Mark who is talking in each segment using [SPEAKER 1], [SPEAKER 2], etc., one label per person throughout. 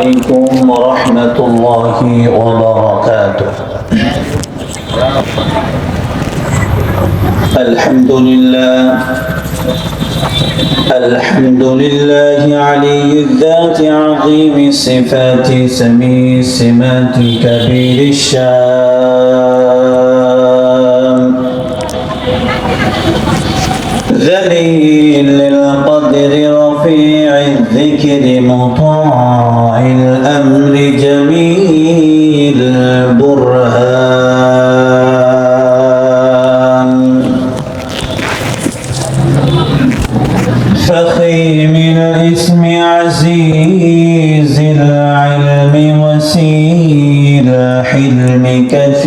[SPEAKER 1] عليكم ورحمة الله وبركاته. الحمد لله الحمد لله علي الذات عظيم الصفات سميع السمات كبير الشام. ذليل للقدر رفيع الذكر مطاع الأمر جميل البرهان فخيم الاسم عزيز العلم وسيل حلم كثير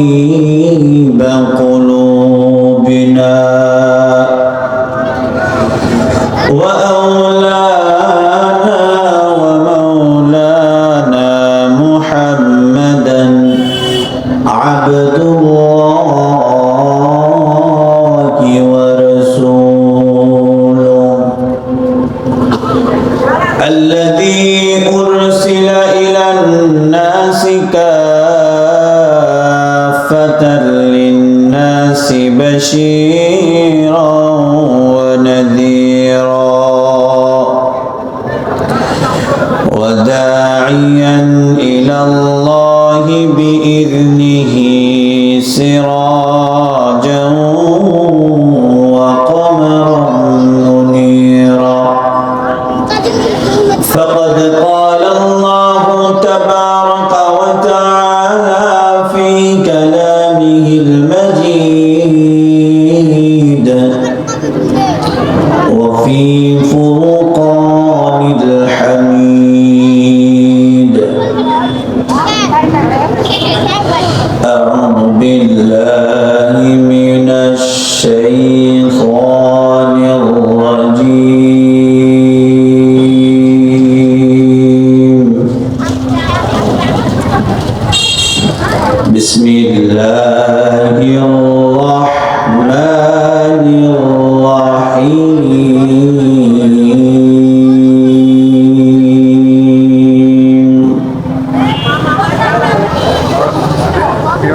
[SPEAKER 1] العالمين قد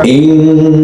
[SPEAKER 1] إن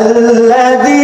[SPEAKER 1] الذي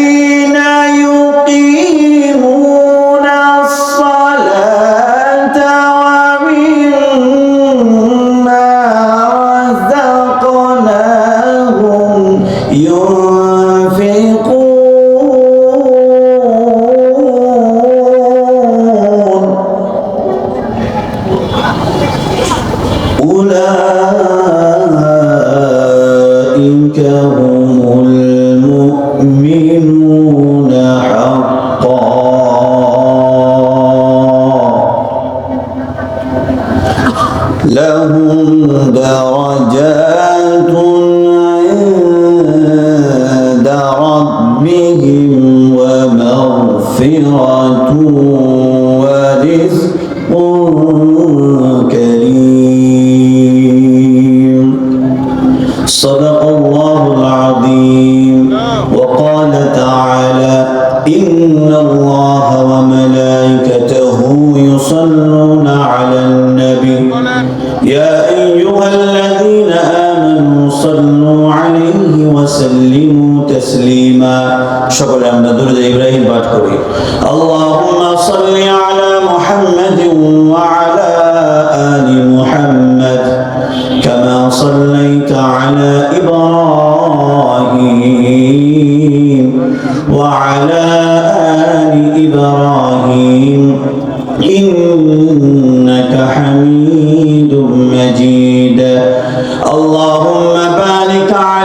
[SPEAKER 1] اللهم بارك على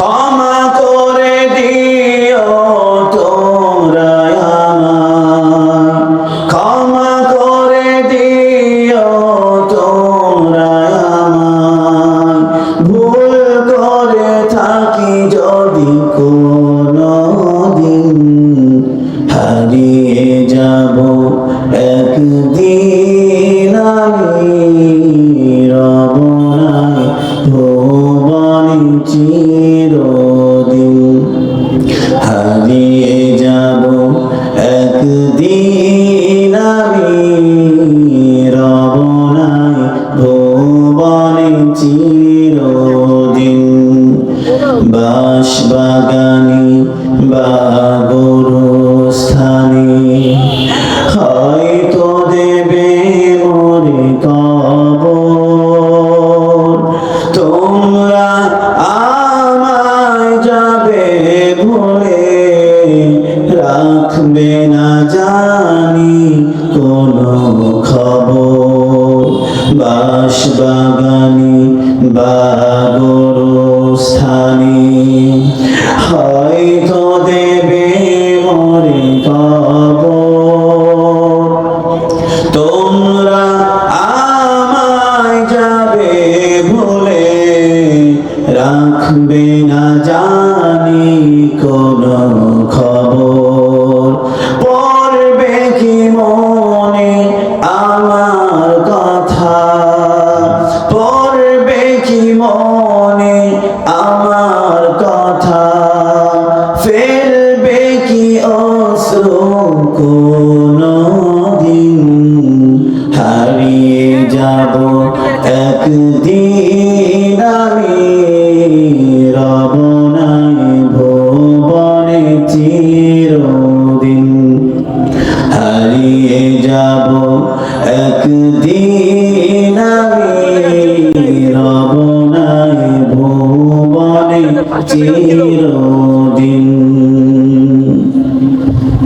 [SPEAKER 1] calm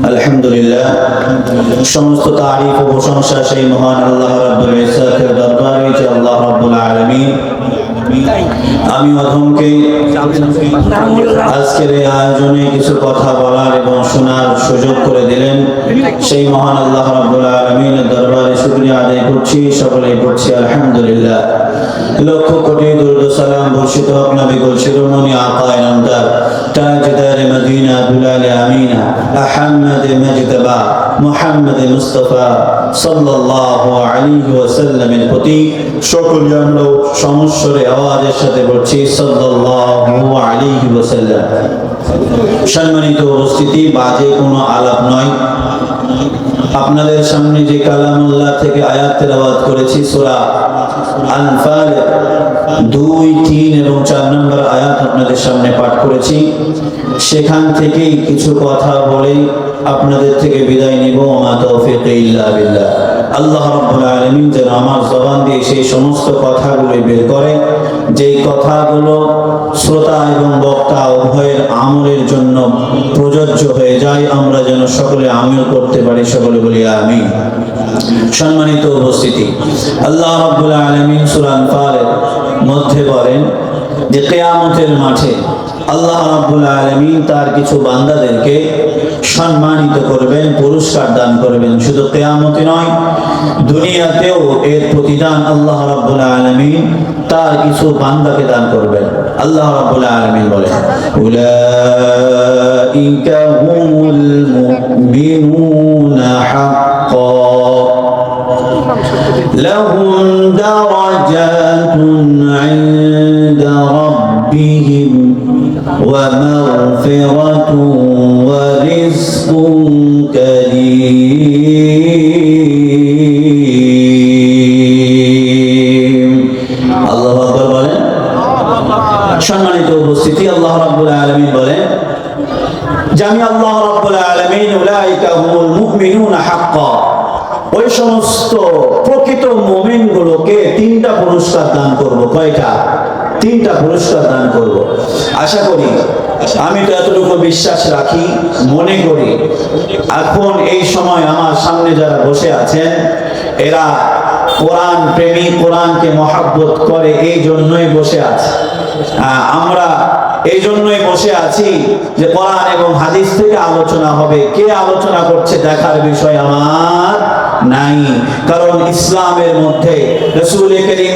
[SPEAKER 1] আলহামদুলিল্লাহ, সমস্ত তারিফ ও প্রশংসা সেই মহান আল্লাহ রাব্বুল ইজ্জাতের দরবারে যে আল্লাহ আমি অধমকে আজকের এই আয়োজনে কিছু কথা বলার এবং শোনার সুযোগ করে দিলেন সেই মহান আল্লাহ দরবারে শুক্রিয়া আদায় করছি, সকলেই করছি আলহামদুলিল্লাহ। লক্ষ কোটি দুরুদ বর্ষিত হোক শিরোমণি আকায় নামদার তাজদার মদিনা আমিনা সাল্লাল্লাহু আলাইহি ওয়াসাল্লামের প্রতি আমরা সমস্যরে আওয়াজের সাথে বলছি, সাল্লাল্লাহু সম্মানিত উপস্থিতি, বাজে কোনো আলাপ নয়। আপনাদের সামনে যে কালামুল্লাহ থেকে আয়াতের আবাদ করেছি, সোরা আনফাল দুই, তিন এবং চার নম্বর আয়াত আপনাদের সামনে পাঠ করেছি। সেখান থেকেই কিছু কথা বলে আপনাদের থেকে বিদায় নিব। আমা তৌফিক ইল্লা আল্লাহ রাব্বুল আলামিন যেন আমার জবান দিয়ে সেই সমস্ত কথাগুলো বের করে যেই কথাগুলো শ্রোতা এবং বক্তা উভয়ের আমলের জন্য প্রযোজ্য হয়ে যায়, আমরা যেন সকলে আমল করতে পারি, সকলে বলি আমি সম্মানিত উপস্থিতি, আল্লাহ রাব্বুল আলামিন সূরা আনফালের মধ্যে বলেন যে কিয়ামতের মাঠে আল্লাহ রাব্বুল আলামিন তার কিছু বান্দাদেরকে সম্মানিত করবেন, পুরস্কার দান করবেন। শুধু কিয়ামতে নয়, দুনিয়াতেও এর প্রতিদান আল্লাহ রাব্বুল আলামিন তার কিছু বান্দাকে দান করবেন আল্লাহ রাব্বুল আলামিন বলেন উলাইকা হুমুল মুমিনুনা হাক্কা লাহুম দারাজাতুন ইনদা রাব্বিহিম ওয়া মাগফিরাতুন ওয়া রিজকুন কারীম পুরস্কার দান করব। আশা করি, আমি তো এতটুকু বিশ্বাস রাখি, মনে করি, এখন এই সময় আমার সামনে যারা বসে আছেন, এরা কোরআন প্রেমী, কোরআনকে মহাব্বত করে, এই জন্যই বসে আছে। আমরা এই জন্যই বসে আছি যে কোরআন এবং হাদিস থেকে আলোচনা হবে। কে আলোচনা করছে দেখার বিষয় আমার নাই। কারণ ইসলামের মধ্যে রসুল করিম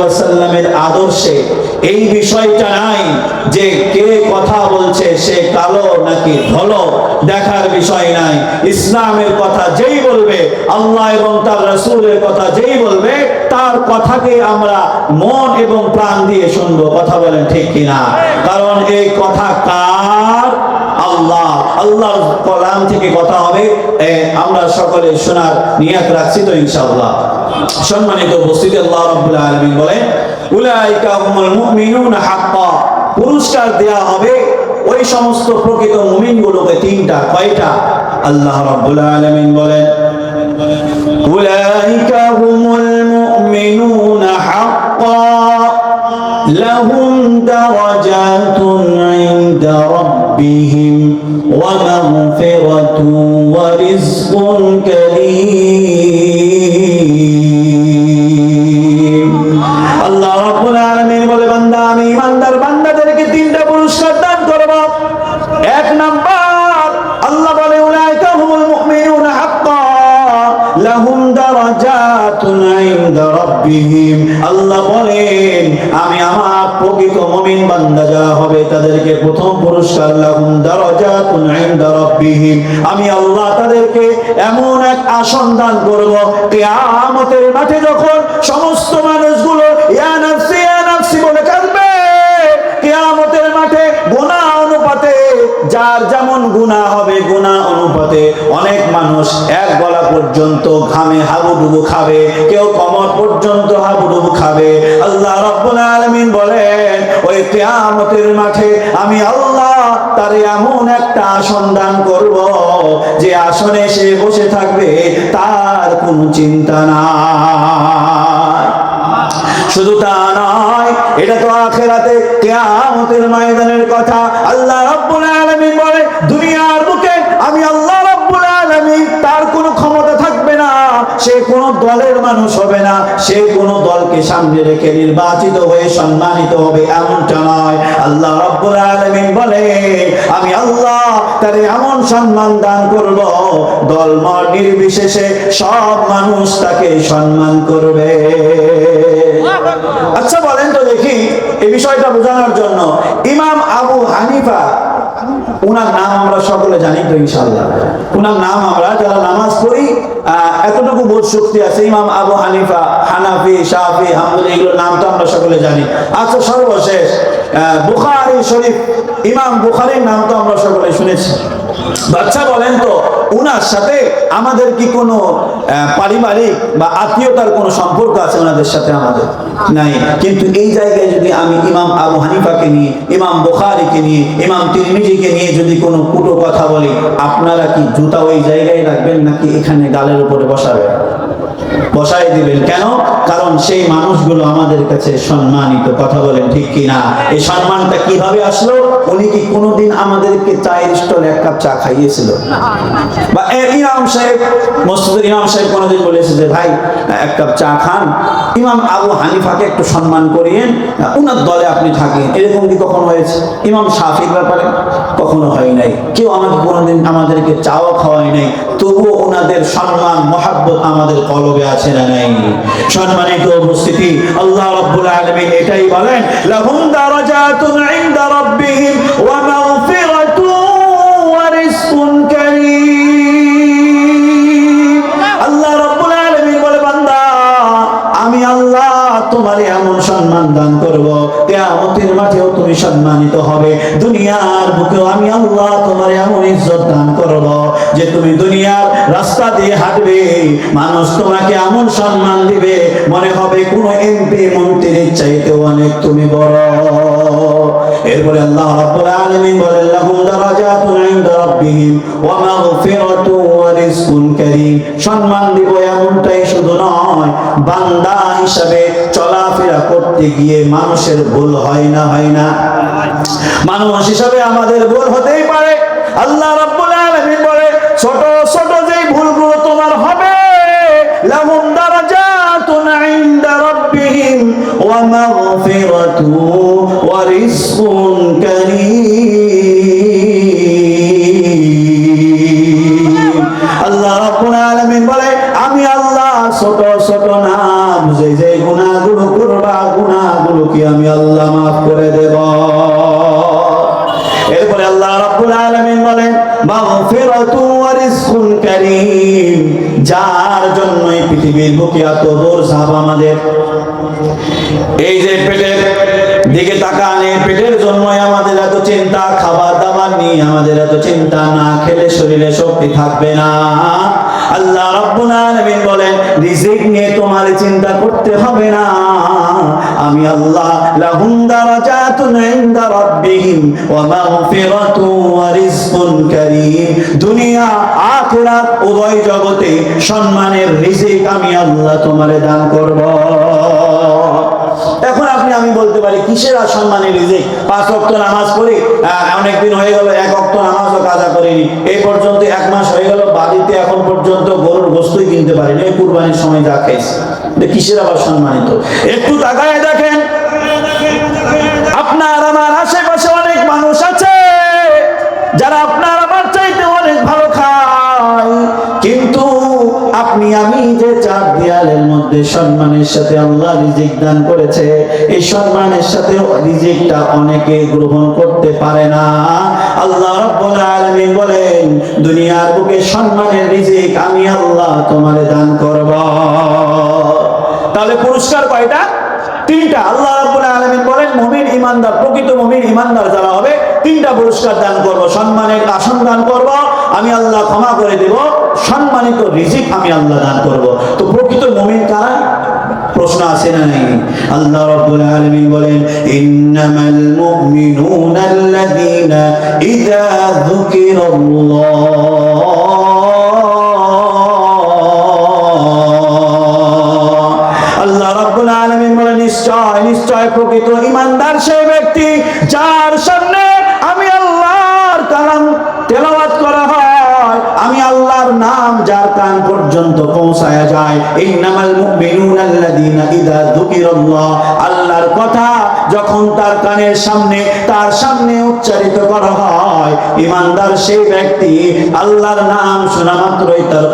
[SPEAKER 1] ওয়াসাল্লামের আদর্শে এই বিষয়টা নাই যে কে কথা বলছে, সে কালো নাকি ধলো, দেখার বিষয় নাই। ইসলামের কথা যেই বলবে, আল্লাহ এবং তার রসুলের কথা যেই বলবে, তার কথাকে আমরা মন এবং প্রাণ দিয়ে শুনব। কথা বলেন ঠিক কিনা? কারণ এই কথা কার আল্লাহ, আল্লাহর কলাম থেকে কথা হবে। আমরা সকলে শোনার নিয়াত রাখছি তো ইনশাআল্লাহ। সম্মানিত উপস্থিতি, আল্লাহ রাব্বুল আলামিন বলেন, উলাইকা হুমুল মুমিনুন হাক্কা। পুরস্কার দেয়া হবে ওই সমস্ত প্রকৃত মুমিনগুলোকে তিনটা, কয়টা? আল্লাহ রাব্বুল আলামিন বলেন, উলাইকা হুমুল মুমিনুন হাক্কা। লাহুম দারাজাতুন ইনদা রাব্বিহিম। ربهم ومغفرة ورزق كريم বান্দা হবে তাদেরকে প্রথম পুরস্কার আমি আল্লাহ তাদেরকে এমন এক আসন দান করব, কিয়ামতের মাঠে যখন সমস্ত মানুষগুলো, ইয়া নাফসি ইয়া নাফসি বলে কাঁদবে, কিয়ামতের মাঠে গুনাহ অনুপাতে, যার যেমন গুনাহ হবে গুনাহ অনুপাতে অনেক মানুষ এক গলা পর্যন্ত ঘামে, হাবুডুবু খাবে। কিয়ামতের মাঠে আমি আল্লাহ তার এমন একটা আসন দান করব যে আসনে সে বসে থাকবে, তার কোনো চিন্তা নাই। শুধু তা নয়, এটা তো আখেরাতে কেয়ামতের ময়দানের কথা আল্লাহ রাব্বুল আলামিন বলে, দুনিয়ার সে কোন দলের মানুষ হবে না, সে কোন দলকে সামনে রেখে নির্বাচিত হয়ে সম্মানিত হবে এমনটা নয়। আল্লাহ রাব্বুল আলামিন বলে, আমি আল্লাহ তার এমন সম্মান দান করব, দল মত নির্বিশেষে সব মানুষ তাকে সম্মান করবে। আচ্ছা বলেন তো দেখি, এই বিষয়টা বোঝানোর জন্য ইমাম আবু হানিফা, উনার নাম আমরা সকলে জানি তো ইনশাল্লাহ উনার নাম আমরা যারা নামাজ পড়ি এতটুকু বোধ শক্তি আছে, ইমাম আবু হানিফা, হানাফি শাহি হামদুল এগুলোর নাম তো আমরা সকলে জানি। আচ্ছা সর্বশেষ বুখারী শরীফ, ইমাম বুখারীর নাম তো আমরা সকলে শুনেছি। বাচ্চা বলেন তো, উনার সাথে আমাদের কি কোনো পারিবারিক বা আত্মীয়তার কোনো সম্পর্ক আছে ওনাদের সাথে আমাদের? নাই। কিন্তু এই জায়গায় যদি আমি ইমাম আবু হানিফাকে নিয়ে, ইমাম বোখারিকে নিয়ে, ইমাম তিরমিজিকে নিয়ে যদি কোনো কুটো কথা বলি, আপনারা কি জুতা ওই জায়গায় রাখবেন নাকি এখানে গালের উপরে vamos. বসাই দিবেন। কেন? কারণ সেই মানুষগুলো আমাদের কাছে সম্মানিত। কথা বলেন ঠিক কি না এই সম্মানটা কীভাবে আসলো? উনি কি কোনোদিন আমাদেরকে চায়ের স্টল এক কাপ চা খাইয়েছিল? বা ইমাম সাহেব, মসজিদের ইমাম সাহেব কোনোদিন বলেছে যে, ভাই, এক কাপ চা খান। ইমাম আবু হানিফাকে একটু সম্মান করিয়েন। উনার দলে আপনি থাকেন। এরকম কি কখনো হয়েছে? ইমাম শাফির ব্যাপারে কখনো হয় নাই। কেউ আমাকে কোনোদিন আমাদেরকে চাও খাওয়ায় নাই। তবুও ওনাদের সম্মান, মহাব্বত আমাদের কলবে আছে না নাই? সম্মানিত উপস্থিতি, আল্লাহ রাব্বুল আলামিন এটাই বলেন, লাহুম দারাজাতুন ইনদা রাব্বিহিম ওয়া মাগফিরাতুন ওয়া রিজকুন কারীম। আল্লাহ রাব্বুল আলামিন বলে, বান্দা, আমি আল্লাহ তোমারে এমন সম্মান দান করব, কিয়ামতের মাঠেও তুমি সম্মানিত হবে, দুনিয়ার বুকেও আমি আল্লাহ তোমার এমন ইজ্জত দান করব। যে তুমি দুনিয়ার রাস্তা দিয়ে হাঁটবে, মানুষ তোমাকে এমন সম্মান দিবে, মনে হবে কোন এমপি মন্ত্রীর চাইতে অনেক তুমি বড়। এরপরে আল্লাহ রাব্বুল আলামিন বলেন, লাহুম দারাজাতুন ইনদা রাব্বিহিম ওয়া মাগফিরাতুন ওয়া রিজকুন কারীম। সম্মান দিব এমনটাই শুধু নয়, বান্দা হিসাবে চলাফেরা করতে গিয়ে মানুষের ভুল হয় না হয় না। মানুষ হিসাবে আমাদের ভুল হতেই পারে। আল্লাহ রাব্বুল বলে, আমি আল্লাহ ছোট ছোট না, বুঝে যে গুনাহগুলো করবা আমি আল্লাহ মাফ করে দেব? এরপরে আল্লাহ রাব্বুল আলামিন বলেন মাগফিরাতু ওয়া রিজকুন কারীম, যার জন্য পৃথিবীর বুকে এত দৌড়ঝাঁপ আমাদের। এই যে পেটের দিকে তাকান এই পেটের জন্যই আমাদের এত চিন্তা, খাবার দাবার নিয়ে আমাদের এত চিন্তা, না খেলে শরীরে শক্তি থাকবে না। আল্লাহ রাব্বুল বলেন, রিজিক নিয়ে তোমার চিন্তা করতে হবে না। আমি আল্লাহ লাহুম দারাজাতুন ইনদা রাব্বিহিম ওয়া মাগফিরাতুন ওয়া রিজকুন কারীম। দুনিয়া, আখিরাত, উভয় জগতে সম্মানের রিজিক আমি আল্লাহ তোমারে দান করব। এখন আপনি, আমি বলতে পারি, কিসের আর সম্মানের রিজিক পাঁচ অক্ত নামাজ পড়ি অনেক দিন হয়ে গেল, এক অক্ত নামাজও কাজা করিনি। এই পর্যন্ত এক মাস হয়ে গেল, বাড়িতে এখন পর্যন্ত গরুর বস্তুই কিনতে পারিনি। এই কুরবানির সময় যা খাইছে। কিসের আবার সম্মানিত? একটু তাকায় দেখেন সম্মানের সাথে আল্লাহ রিজিক দান করেছে, এই সম্মানের সাথে রিজিকটা অনেকে গ্রহণ করতে পারে না। আল্লাহ রাব্বুল আলামিন বলেন, দুনিয়ার বুকে সম্মানের রিজিক আমি আল্লাহ তোমারে দান করব। তাহলে পুরস্কার কয়টা? তিনটা। আল্লাহ রাব্বুল আলামিন বলেন, মুমিন ইমানদার প্রকৃত মুমিন ইমানদার যারা হবে, তিনটা পুরস্কার দান করব, সম্মানের আসন দান করব আমি আল্লাহ ক্ষমা করে দেব, সম্মানিত রিজিক আমি আল্লাহ দান করব। তো প্রকৃত মুমিন কারা? প্রশ্ন আছে না নাই? আল্লাহ রাব্বুল আলামিন বলেন, ইন্নামাল মুমিনুনা আল্লাযীনা ইযা যুকিরাল্লাহ। আল্লাহ রাব্বুল আলামিন বলে নিশ্চয় নিশ্চয় প্রকৃত ইমানদার সেই ব্যক্তি যার সামনে আমি আল্লাহর কালাম তেলাওয়াত করা হয় আমি আল্লাহর নাম যার কান পর্যন্ত পৌঁছায়া উচ্চারিত করা হয়, ইমানদার সেই ব্যক্তি আল্লাহর নাম শোনা মাত্রই তার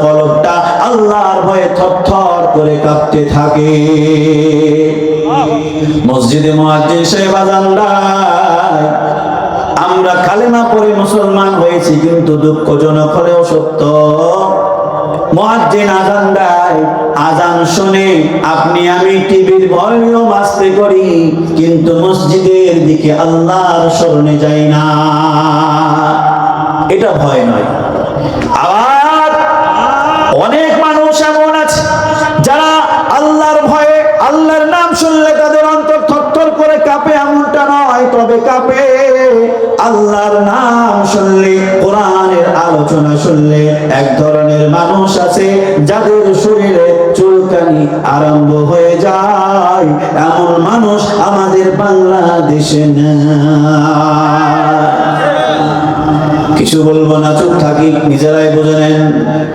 [SPEAKER 1] আল্লাহর ভয়ে থরথর করে কাঁপতে থাকে। মসজিদে আমরা কালেমা পড়ে মুসলমান হয়েছি, কিন্তু দুঃখজনক হলেও সত্য। মুয়াজ্জিন আজান দেয়। আজান শুনে আপনি, আমি টিভির ভলিউম আস্তে করি, কিন্তু মসজিদের দিকে আল্লাহর স্মরণে যাই না। এটা ভয় নয়। আবার অনেক মানুষ এমন আছে, যারা আল্লাহর ভয়ে আল্লাহর নাম শুনলে তাদের অন্তর থরথর করে কাঁপে, এমনটা নয়। তবে কাঁপে আল্লাহর নাম শুনলে, কোরআনের আলোচনা শুনলে, এক ধরনের মানুষ আছে, যাদের শরীরে চুলকানি আরম্ভ হয়ে যায়। এমন মানুষ আমাদের বাংলাদেশে কিছু বলব না, চুপ থাকি, নিজেরাই বুঝে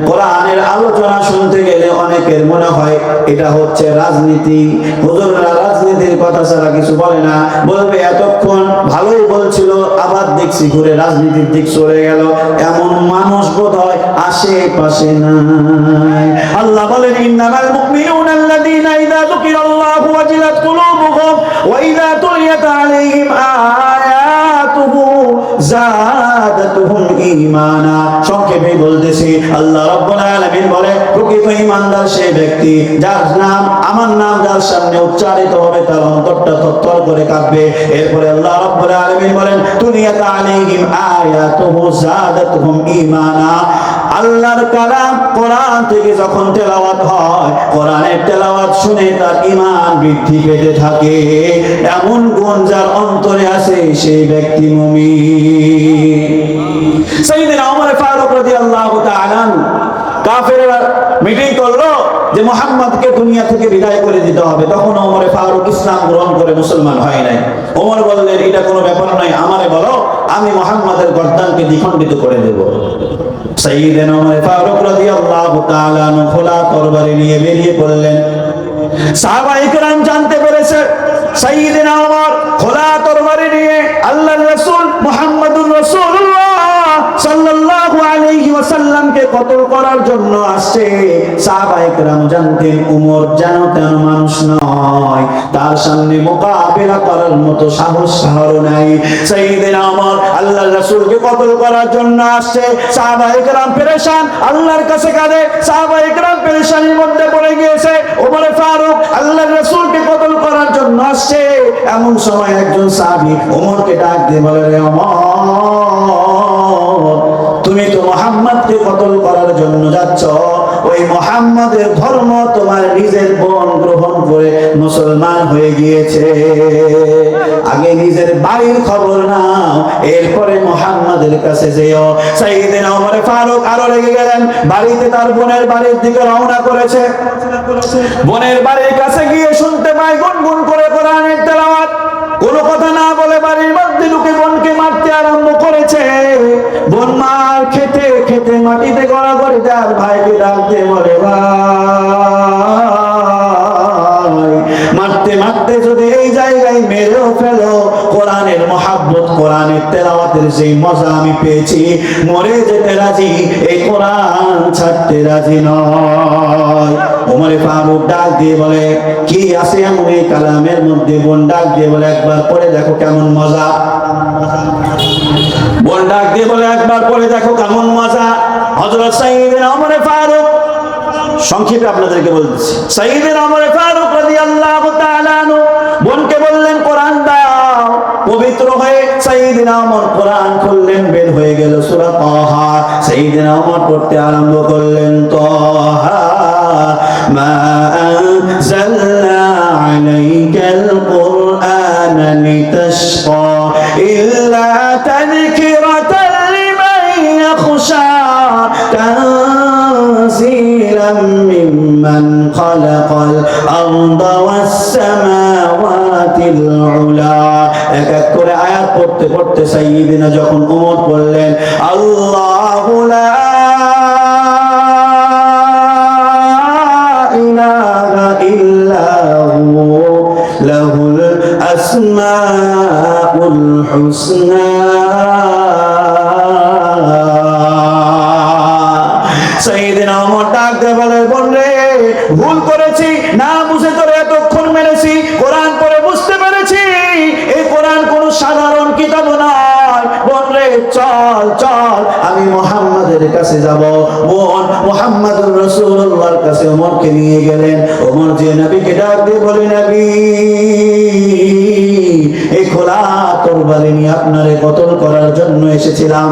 [SPEAKER 1] কোরআনের আলোচনা শুনতে গেলে অনেকের মনে হয় এটা হচ্ছে রাজনীতি। হুজুররা রাজনীতির কথা ছাড়া কিছু বলে না। বলবে, এতক্ষণ ভালোই বলছিল, আবার দেখছি ঘুরে রাজনীতির দিক চলে গেল। এমন মানুষ বোধ হয় আশেপাশে নাই। আল্লাহ বলেন, ইন্নামাল মুমিনুনা আল্লাযীনা ইযা যুকিরাল্লাহু ওয়াজিলাত কুলুবুহুম ওয়া ইযা তুলিয়াত আলাইহিম ঈমানা। সংক্ষেপে বলতেছি, আল্লাহ রাব্বুল আলামিন বলে, প্রকৃত ঈমানদার সেই ব্যক্তি যার নাম, আমার নাম যার সামনে উচ্চারিত হবে, তার অন্তরটা থরথর করে কাঁপবে। এরপরে আল্লাহ রাব্বুল আলামিন বলেন, দুনিয়াতে আলাইহিম আয়াতুহু জাদাতুহুম ঈমানা। আল্লাহর কালাম কোরআন থেকে যখন তেলাওয়াত হয়, কোরআনের তেলাওয়াত শুনে তার ঈমান বৃদ্ধি পেতে থাকে। এমন গুণ যার অন্তরে আছে, সেই ব্যক্তি মুমিন। সাইয়েদনা ওমর ফারুক রাদিয়াল্লাহু তাআলা আনহু কাফেররা মিটিং করল যে মোহাম্মদকে দুনিয়া থেকে বিদায় করে দিতে হবে। তখন ওমরে ফারুক ইসলাম গ্রহণ করে মুসলমান হয় নাই। ওমর বললেন, এটা কোনো ব্যাপার নয়। আমারে বলো, আমি মোহাম্মদের গর্দানকে দ্বিখণ্ডিত করে দেব। সাইয়েদনা ওমর ফারুক রাদিয়াল্লাহু তাআলা খোলা তরবারি নিয়ে বেরিয়ে পড়লেন। সাহাবায়ে কেরাম জানতে পেরেছে, সাইয়েদনা ওমর কতল করার জন্য আসছে? সাহাবায়ে কেরাম জানতেন, উমর যেন তেন মানুষ নয়। তার সামনে মোকাবেলা করার মতো সাহস সাহর নাই। সাইয়েদনা ওমর, আল্লাহর রাসূলকে কতল করার জন্য আসছে? সাহাবায়ে কেরাম পেরেশান, আল্লাহর কাছে কাঁদে। সাহাবায়ে কেরাম পেরেশানির মধ্যে পড়ে গিয়েছে। ওমরে ফারুক, আল্লাহর রাসূলকে কতল করার জন্য আসছে? এমন সময় একজন সাহাবী ওমরকে ডাক দিয়ে বলে, রে ওমর, তুমি তো মোহাম্মদকে কতল মোহাম্মদের ধর্ম তোমার নিজের বোন গ্রহণ করে মুসলমান হয়ে গিয়েছে। আগে নিজের বাড়ির খবর নাও, এরপরে মোহাম্মদের কাছে যেও। সাইদিন ওমর ফারুক আরও লেগে গেলেন, বাড়িতে তার বোনের বাড়ির দিকে রওনা করেছে। বোনের বাড়ির কাছে গিয়ে শুনতে পাই গুনগুন করে কোরআনের তেলাওয়াত। কোনো কথা না বলে বাড়ির মধ্যে ঢুকে বোনকে মারতে আরম্ভ করেছে। বোন মার খেতে খেতে মাটিতে গড়া কোরআনের তেলাওয়াতের সেই মজা আমি পেয়েছি, মরে যেতে রাজি, এই কোরআন ছাড়তে রাজি নয়। ওমরে ফারুক ডাক দিয়ে বলে, কি আছে এমন এই কালামের মধ্যে? বোন ডাক দিয়ে বলে, একবার পড়ে দেখো কেমন মজা। বোন ডাক দিয়ে বলে, একবার পড়ে দেখো কেমন মজা। হযরত সাইয়েদনা ওমরে ফারুক, সংক্ষেপে আপনাদেরকে বলতেছি সাইয়েদের ওমরে ফারুক রাদিয়াল্লাহু হয়ে সাইয়েদিনা ওমর কোরআন খুললেন বের হয়ে গেল সূরা তাহা সাইয়েদিনা ওমর পড়তে আরম্ভ করলেন তাহা মা আনজালনা আলাইকাল কুরআন লিতাশকা ইল্লা তাযকিরাতান লিমান ইয়াখশা تنزيلا ممن خلق الأرض والسماوات العلا পড়তে পড়তে সাইয়্যিদিনা যখন উমর বললেন, আল্লাহু লা ইলাহা সাইয়েদিনা ডাক দিয়ে বলে, বোন ভুল করেছি। না মোহাম্মদের কাছে যাব। বোন মুহাম্মাদুর রাসূলুল্লাহর কাছে ওমরকে নিয়ে গেলেন। ওমর যে নবীকে ডাক দিয়ে বলে, নবী, এই খোলা তরবারি নিয়ে আপনারে কতল করার জন্য এসেছিলাম।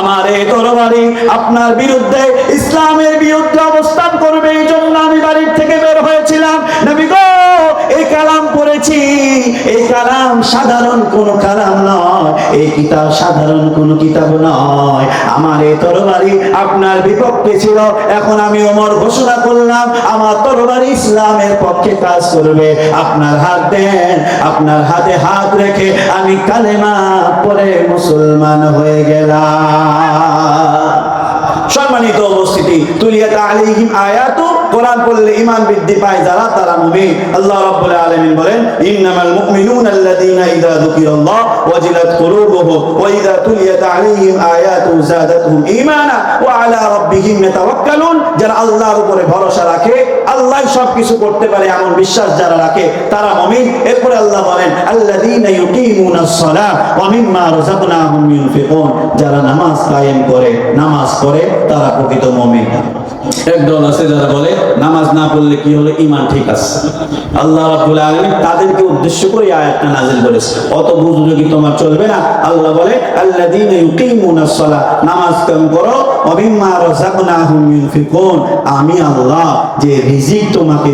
[SPEAKER 1] আমার এই তরবারি আপনার বিরুদ্ধে ইসলামের বিরুদ্ধে অবস্থান করবে, এই জন্য আমি বাড়ির থেকে বের হয়েছিলাম। নবী গো, এই কালাম পড়েছি। এই কালাম সাধারণ কোন কালাম নয়। এই কিতাব সাধারণ কোন কিতাব নয়। আমার এই তরবারি আপনার বিপক্ষে ছিল। এখন আমি ওমর ঘোষণা করলাম, আমার তরবারি ইসলামের পক্ষে কাজ করবে। আপনার হাত দেন, আপনার হাতে হাত রেখে আমি কালেমা পরে মুসলমান হয়ে গেলাম। সম্মানিত উপস্থিতি, তুলিয়াত আলাইহিম আয়াতু কোরআন পড়লে ঈমান বৃদ্ধি পায় যারা, তারা মুমিন। আল্লাহ রাব্বুল আলামিন বলেন, ইন্নামাল মুমিনুনা আল্লাযীনা ইযা যুকিরাল্লাহ ওয়াজিলাত কুলুবুহুম ওয়া ইযা তুলিয়াত আলাইহিম আয়াতু যাদাতহুম ঈমানা ওয়া আলা রাব্বিহিম ইয়াতাওয়াক্কালুন। যারা আল্লাহর উপরে ভরসা রাখে, আল্লাহ সব কিছু করতে পারে এমন বিশ্বাস যারা রাখে, তারা মুমিন। এরপরে আল্লাহ বলেন, আল্লাযীনা ইউকিমুনাস সালাহ ওয়া মিম্মা রাযাকনাহুম ইউনফিকুন। যারা নামাজ কায়েম করে, নামাজ পড়ে, তারা প্রকৃত মুমিন। একদল আছে যারা বলে, নামাজ না পড়লে কি হলো? ইমান ঠিক আছে। আল্লাহ রাব্বুল আলামিন তাদেরকে উদ্দেশ্য করে আয়াতটা নাযিল করেছে। অত বুঝলে কি তোমার চলবে না? আল্লাহ বলে, আল্লাযীনা ইউকিমুনাস সালাহ নামাজ কায়েম করো ওয়া মিম্মা রাযাকনাহুম ইউনফিকুন আমি আল্লাহ যে রিজিক তোমাকে